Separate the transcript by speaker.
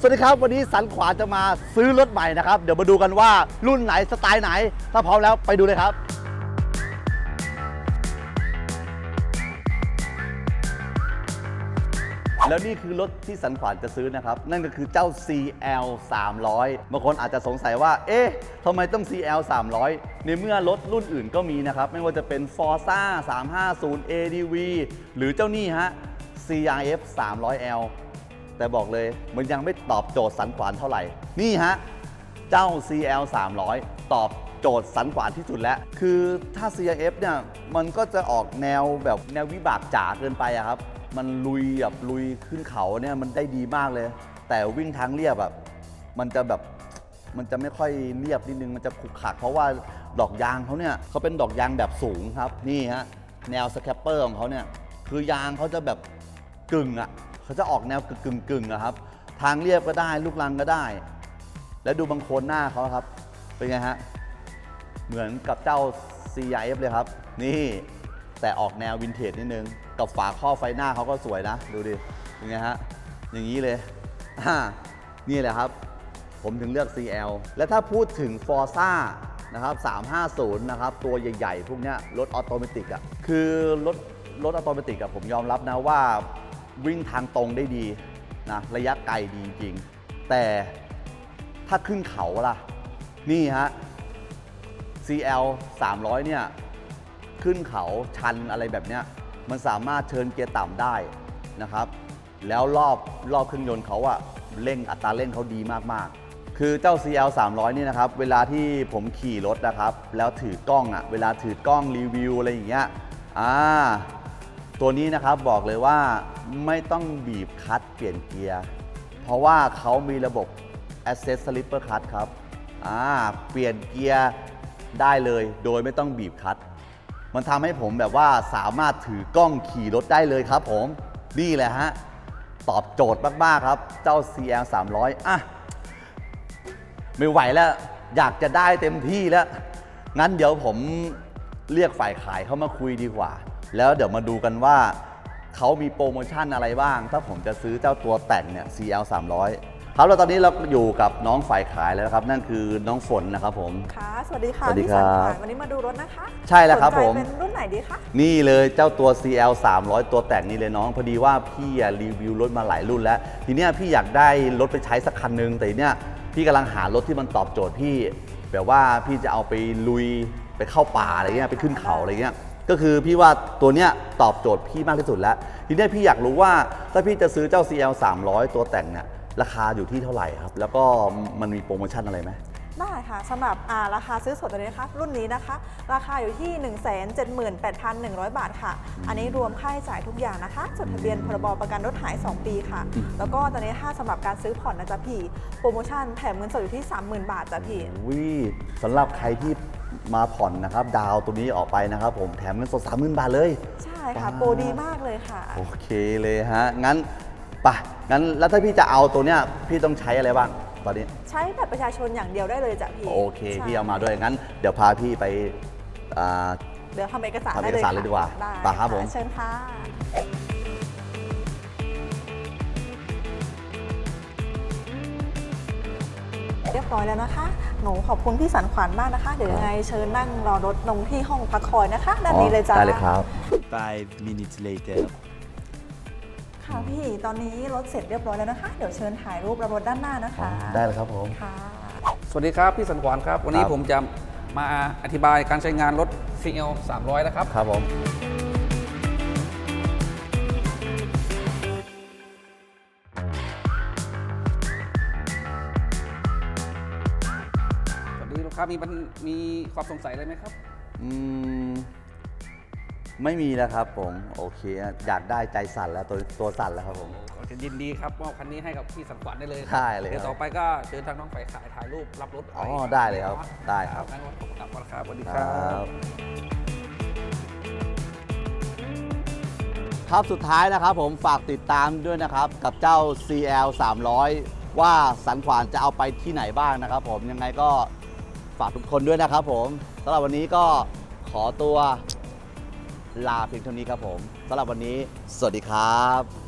Speaker 1: สวัสดีครับ วันนี้สันขวาจะมาซื้อรถใหม่นะครับ เดี๋ยวมาดูกันว่ารุ่นไหนสไตล์ไหน ถ้าพร้อมแล้วไปดูเลยครับ แล้วนี่คือรถที่สันขวานจะซื้อนะครับ นั่นก็คือเจ้า CL 300บางคนอาจจะสงสัยว่า เอ๊ะทำไมต้อง CL 300ในเมื่อรถรุ่นอื่นก็มีนะครับ ไม่ว่าจะเป็น Forza 350 ADV หรือเจ้านี่ฮะ CRF 300L แต่บอกเลยมันยังไม่ตอบโจทย์สันขวานเท่าไหร่ นี่ฮะ เจ้า CL 300 ตอบโจทย์สันขวานที่สุดแล้ว คือถ้า CRF เนี่ยมันก็จะออกแนวแบบแนววิบากจ๋าเกินไปอะครับ มันลุยแบบลุยขึ้นเขาเนี่ยมันได้ดีมากเลย แต่วิ่งทางเรียบแบบมันจะแบบมันจะไม่ค่อยเรียบนิดนึง มันจะขรุกขลักเพราะว่าดอกยางเขาเนี่ยเขาเป็นดอกยางแบบสูงครับ นี่ฮะ แนวสแคปเปอร์ของเขาเนี่ย คือยางเขาจะแบบกึ่งอะ เขาจะออกแนวกึ่งกึ่งๆอะครับ ทางเรียบก็ได้ลูกลังก็ได้ แล้วดูบางโคนหน้าเขาครับ เป็นไงฮะ เหมือนกับเจ้า CRF เลยครับ นี่แต่ออกแนววินเทจนิดนึง กับฝาข้อไฟหน้าเขาก็สวยนะ ดูดิเป็นไงฮะ อย่างนี้เลยนี่แหละครับ ผมถึงเลือก CL และถ้าพูดถึง Forza นะครับ 350 นะครับ ตัวใหญ่ ๆ พวกนี้รถออโตเมติกอะคือรถรถออโตเมติกอะผมยอมรับนะว่า วิ่งทางตรงได้ดีนะระยะไกลดีจริง แต่ถ้าขึ้นเขาล่ะ นี่ฮะ CL 300 เนี่ย ขึ้นเขาชันอะไรแบบเนี้ย มันสามารถเชิญเกียร์ต่ำได้นะครับ แล้วรอบรอบเครื่องยนต์เขาอะเร่งอัตราเร่งเขาดีมากๆ คือเจ้า CL 300 นี่นะครับ เวลาที่ผมขี่รถนะครับ แล้วถือกล้องอะเวลาถือกล้องรีวิวอะไรอย่างเงี้ย อ่า ตัวนี้นะครับบอกเลยว่าไม่ต้องบีบคัตเปลี่ยนเกียร์ เพราะว่าเขามีระบบ Access Slipper Cut ครับอ่าเปลี่ยนเกียร์ได้เลยโดยไม่ต้องบีบคัตมันทำให้ผมแบบว่าสามารถถือกล้องขี่รถได้เลยครับผม นี่แหละฮะ ตอบโจทย์มากๆครับ เจ้า CL 300อะ ไม่ไหวแล้ว อยากจะได้เต็มที่แล้ว งั้นเดี๋ยวผมเรียกฝ่ายขายเข้ามาคุยดีกว่า แล้วเดี๋ยวมาดูกันว่าเขามีโปรโมชั่นอะไรบ้าง ถ้าผมจะซื้อเจ้าตัวแต่งเนี่ย CL 300ครับแล้วตอนนี้เราอยู่กับน้องฝ่ายขายแล้วนะครับ นั่นคือน้องฝนนะครับผม
Speaker 2: ค่ะ สวัสดีค่ะ
Speaker 1: สวัสดี
Speaker 2: พี่
Speaker 1: ครั
Speaker 2: สั
Speaker 1: บ
Speaker 2: นขายวันนี้มาดูรถนะคะ
Speaker 1: ใช่แล้วครับ
Speaker 2: สนใจ
Speaker 1: ผม
Speaker 2: เป็นรุ่นไหนดีคะ
Speaker 1: นี่เลยเจ้าตัว CL 300 ตัวแต่งนี่เลยน้อง พอดีว่าพี่อะรีวิวรถมาหลายรุ่นแล้ว ทีเนี้ยพี่อยากได้รถไปใช้สักคันหนึง แต่ทีเนี้ยพี่กำลังหารถที่มันตอบโจทย์พี่ แบบว่าพี่จะเอาไปลุยไปเข้าป่าอะไรเงี้ยไปขึ้นเขาอะไรเงี้ย ก็คือพี่ว่าตัวเนี้ยตอบโจทย์พี่มากที่สุดแล้ว ทีเนี้ยพี่อยากรู้ว่าถ้าพี่จะซื้อเจ้า CL 300 ตัวแต่งเนี่ยราคาอยู่ที่เท่าไหร่ครับ แล้วก็มันมีโปรโมชั่นอะไรไหม
Speaker 2: ได้ค่ะสำหรับอ่าราคาซื้อสดตัวนี้นะคะรุ่นนี้นะคะ ราคาอยู่ที่ 178,100 บาทค่ะ อันนี้รวมค่าใช้จ่ายทุกอย่างนะคะ จดทะเบียนพรบประกันรถหาย 2 ปีค่ะ แล้วก็ตอนนี้ถ้าสำหรับการซื้อผ่อนนะจ๊ะพี่ โปรโมชั่นแถมเงินสดอยู่ที่ 30,000 บาทจ้ะพี่
Speaker 1: วิสำหรับใครที่ มาผ่อนนะครับ ดาวตัวนี้ออกไปนะครับ ผมแถมเงินสดสามหมื่นบาทเลย
Speaker 2: ใช่ค่ะ
Speaker 1: ว้าว
Speaker 2: โปรดีมากเลยค่ะ
Speaker 1: โอเคเลยฮะ งั้นไปะงั้นแล้วถ้าพี่จะเอาตัวเนี้ยพี่ต้องใช้อะไรบ้างตอนนี้
Speaker 2: ใช้บัตรประชาชนอย่างเดียวได้เลยจ้ะพี่
Speaker 1: โอเค
Speaker 2: ใช่
Speaker 1: พี่เอามาด้วยงั้น เดี๋ยวพาพี่ไปอ่า
Speaker 2: เดี๋ยวทำเอกสาร
Speaker 1: ทำ
Speaker 2: ได้
Speaker 1: เอก
Speaker 2: เลย
Speaker 1: สารเลยดีกว่า
Speaker 2: ได้
Speaker 1: ไปครับผมะ
Speaker 2: เชิญค่ะ เรียบร้อยแล้วนะคะ หนูขอบคุณพี่สันขวัญมากนะคะ เดี๋ยวยังไงเชิญนั่งรอรถลงที่ห้องพักคอยนะคะ ด้านนี้เลยจ้า
Speaker 1: ได้เลยครับ
Speaker 3: Five minutes later.
Speaker 2: ค่ะพี่ ตอนนี้รถเสร็จเรียบร้อยแล้วนะคะ เดี๋ยวเชิญถ่ายรูปรับรถด้านหน้านะคะ
Speaker 1: ได้เลยครับผม
Speaker 2: ค่ะ
Speaker 4: สวัสดีครับพี่สันขวานครับ วันนี้
Speaker 1: ครับ
Speaker 4: ผมจะมาอธิบายการใช้งานรถ CL 300 นะครับ
Speaker 1: ครับผม
Speaker 4: ค้ามีปัญมีความสงสัยอะไรไหมครับ
Speaker 1: อืมไม่มีแล้วครับผม โอเค อยากได้ใจสั่นแล้วตัวตัวสั่นแล้วครับผม
Speaker 4: ก็จะยินดีครับมอบคันนี้ให้กับพี่สันขวานได้เลย
Speaker 1: ได้เลยครับ
Speaker 4: เดี๋ยวต่อไปก็เชิญทางน้องฝ่ายขายถ่ายรูปรับรถ
Speaker 1: อ๋อได้เลยครับ ได้ครับ
Speaker 4: งั้นขอบคุณครับครับสวัสดี
Speaker 1: ค
Speaker 4: ค
Speaker 1: รั
Speaker 4: รับ
Speaker 1: บ ครับสุดท้ายนะครับผมฝากติดตามด้วยนะครับกับเจ้า CL 300 ว่าสันขวานจะเอาไปที่ไหนบ้างนะครับผมยังไงก็ ฝากทุกคนด้วยนะครับผมสำหรับวันนี้ก็ขอตัวลาเพียงเท่านี้ครับผมสำหรับวันนี้ สวัสดีครับ